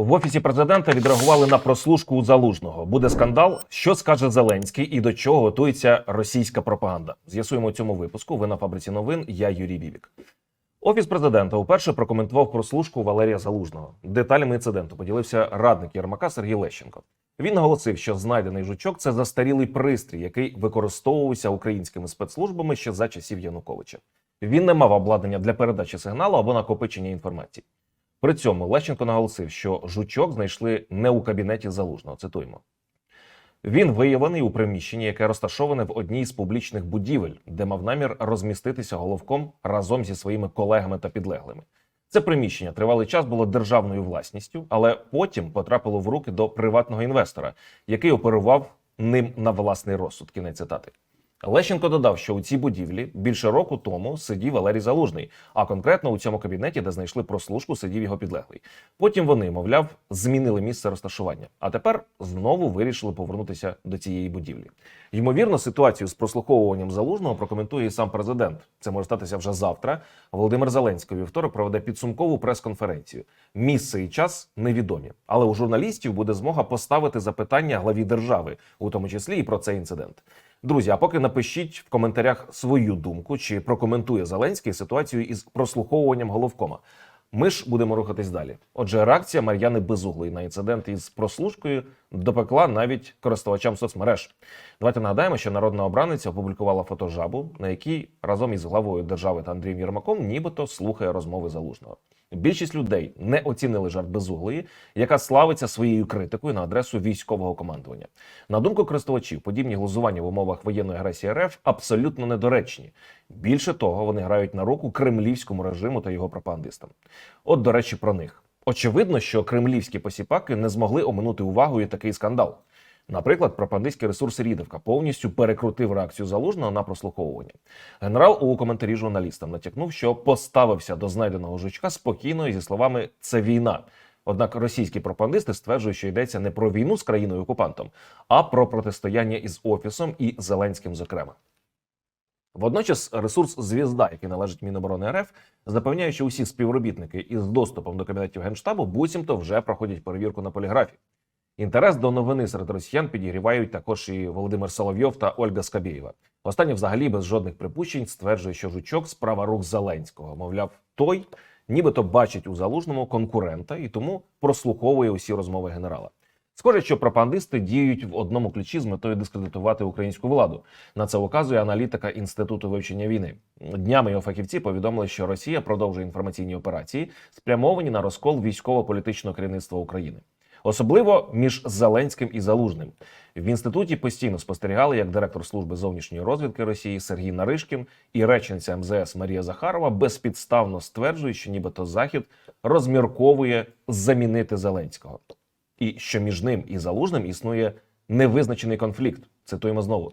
В офісі президента відреагували на прослушку у залужного. Буде скандал. Що скаже Зеленський і до чого готується російська пропаганда? З'ясуємо цьому випуску. Ви на фабриці новин. Я Юрій Вівік. Офіс президента вперше прокоментував прослушку Валерія Залужного. Деталями інциденту поділився радник Єрмака Сергій Лещенко. Він наголосив, що знайдений жучок це застарілий пристрій, який використовувався українськими спецслужбами ще за часів Януковича. Він не мав обладнання для передачі сигналу або накопичення інформації. При цьому Лещенко наголосив, що жучок знайшли не у кабінеті залужного. Цитуємо. Він виявлений у приміщенні, яке розташоване в одній з публічних будівель, де мав намір розміститися головком разом зі своїми колегами та підлеглими. Це приміщення тривалий час було державною власністю, але потім потрапило в руки до приватного інвестора, який оперував ним на власний розсуд. Кінець цитати. Лещенко додав, що у цій будівлі більше року тому сидів Валерій Залужний, а конкретно у цьому кабінеті, де знайшли прослушку, сидів його підлеглий. Потім вони, мовляв, змінили місце розташування, а тепер знову вирішили повернутися до цієї будівлі. Ймовірно, ситуацію з прослуховуванням залужного прокоментує і сам президент. Це може статися вже завтра. Володимир Зеленський вівторок проведе підсумкову прес-конференцію. Місце і час невідомі, але у журналістів буде змога поставити запитання главі держави, у тому числі і про цей інцидент. Друзі, а поки напишіть в коментарях свою думку, чи прокоментує Зеленський ситуацію із прослуховуванням головкома. Ми ж будемо рухатись далі. Отже, реакція Мар'яни Безуглої на інцидент із прослушкою допекла навіть користувачам соцмереж. Давайте нагадаємо, що народна обраниця опублікувала фотожабу, на якій разом із главою держави та Андрієм Єрмаком нібито слухає розмови залужного. Більшість людей не оцінили жарт безуглої, яка славиться своєю критикою на адресу військового командування. На думку користувачів, подібні глузування в умовах воєнної агресії РФ абсолютно недоречні. Більше того, вони грають на руку кремлівському режиму та його пропагандистам. От, до речі, про них. Очевидно, що кремлівські посіпаки не змогли оминути увагою такий скандал. Наприклад, пропагандистський ресурс Рідовка повністю перекрутив реакцію залужного на прослуховування. Генерал у коментарі журналістам натякнув, що поставився до знайденого жучка спокійно і зі словами це війна. Однак російські пропагандисти стверджують, що йдеться не про війну з країною окупантом, а про протистояння із офісом і Зеленським, зокрема. Водночас ресурс Звізда, який належить Міноборони РФ, запевняє, що усі співробітники із доступом до кабінетів генштабу буцімто вже проходять перевірку на поліграфі. Інтерес до новини серед росіян підігрівають також і Володимир Соловйов та Ольга Скабєєва. Останнє взагалі без жодних припущень стверджує, що жучок справа рук Зеленського. Мовляв, той нібито бачить у залужному конкурента і тому прослуховує усі розмови генерала. Схоже, що пропагандисти діють в одному ключі з метою дискредитувати українську владу. На це указує аналітика інституту вивчення війни. Днями його фахівці повідомили, що Росія продовжує інформаційні операції, спрямовані на розкол військово-політичного керівництва України. Особливо між Зеленським і Залужним в інституті постійно спостерігали, як директор служби зовнішньої розвідки Росії Сергій Наришкін і речниця МЗС Марія Захарова безпідставно стверджують, що нібито Захід розмірковує замінити Зеленського, і що між ним і Залужним існує невизначений конфлікт. Цитуємо знову.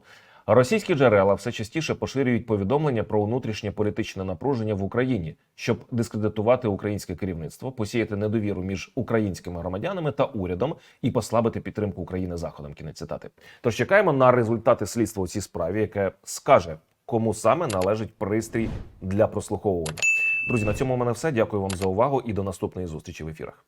Російські джерела все частіше поширюють повідомлення про внутрішнє політичне напруження в Україні, щоб дискредитувати українське керівництво, посіяти недовіру між українськими громадянами та урядом і послабити підтримку України заходом. Кінець цитати. Тож чекаємо на результати слідства у цій справі, яке скаже, кому саме належить пристрій для прослуховування. Друзі, на цьому у мене все. Дякую вам за увагу і до наступної зустрічі в ефірах.